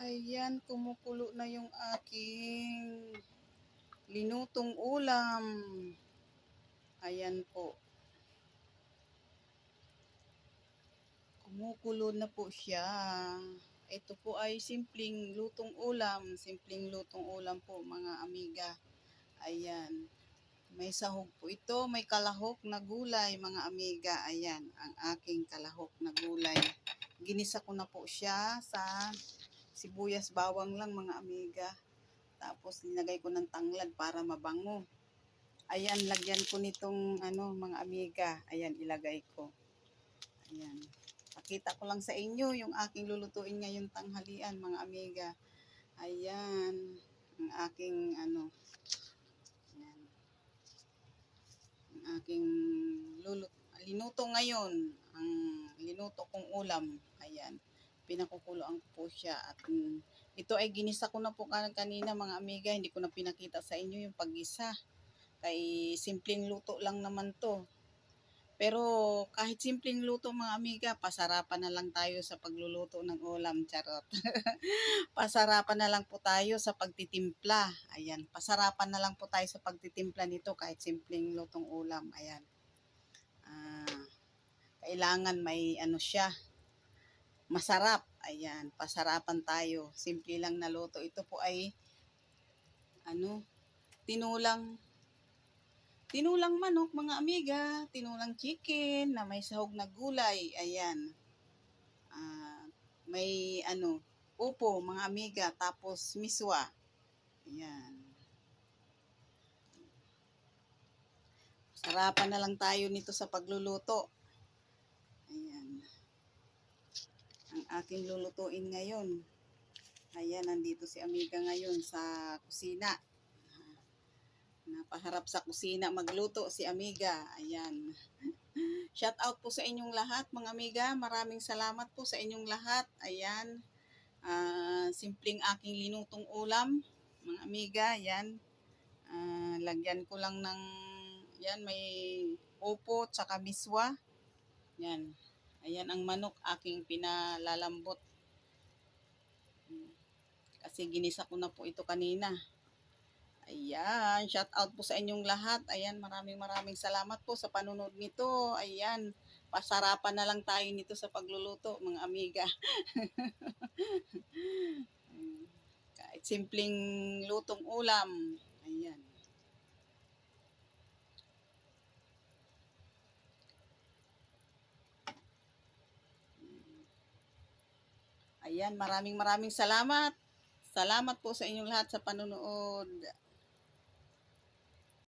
Ayan, kumukulo na yung aking linutong ulam. Ayan po. Kumukulo na po siya. Ito po ay simpleng lutong ulam. Simpleng lutong ulam po mga amiga. Ayan. May sahog po ito. May kalahok na gulay mga amiga. Ayan, ang aking kalahok na gulay. Ginisa ko na po siya sa sibuyas bawang lang mga amiga. Tapos nilagay ko ng tanglad para mabango. Ayan, lagyan ko nitong ano mga amiga. Ayan, ilagay ko. Ayan. Pakita ko lang sa inyo yung aking lulutuin ngayong tanghalian mga amiga. Ayan, ang aking ano. Ayan. Ang aking lulut linuto ngayon. Ang linuto kong ulam. Ayan pinakukuloan ko po siya at mm, ito ay ginisa ko na po kan- kanina mga amiga hindi ko na pinakita sa inyo yung paggisa kay simpleng luto lang naman to. Pero kahit simpleng luto mga amiga pasarapan na lang tayo sa pagluluto ng ulam charot. Pasarapan na lang po tayo sa pagtitimpla. Ayan pasarapan na lang po tayo sa pagtitimpla nito kahit simpleng lutong ulam. Ayan. Ah, kailangan may ano siya masarap. Ayan, pasarapan tayo. Simple lang na luto. Ito po ay ano, tinulang tinulang manok mga amiga, tinulang chicken na may sahog na gulay. Ayan. Ah, may ano, upo mga amiga, tapos miswa. Ayan. Sarapan na lang tayo nito sa pagluluto. Ayan ang aking lulutuin ngayon. Ayan, nandito si Amiga ngayon sa kusina. Napaharap sa kusina magluto si Amiga. Ayan. Shout out po sa inyong lahat mga amiga. Maraming salamat po sa inyong lahat. Ayan. Ah, simpleng aking linutong ulam. Mga amiga, yan. Ah, lagyan ko lang ng yan may upo tsaka miswa. Yan. Ayan ang manok aking pinalalambot. Kasi ginisa ko na po ito kanina. Ayan, shout out po sa inyong lahat. Ayan, maraming maraming salamat po sa panunod nito. Ayan, pasarapan na lang tayo nito sa pagluluto, mga amiga. Kahit simpleng lutong ulam. Ayan. Ayan, maraming maraming salamat. Salamat po sa inyong lahat sa panonood.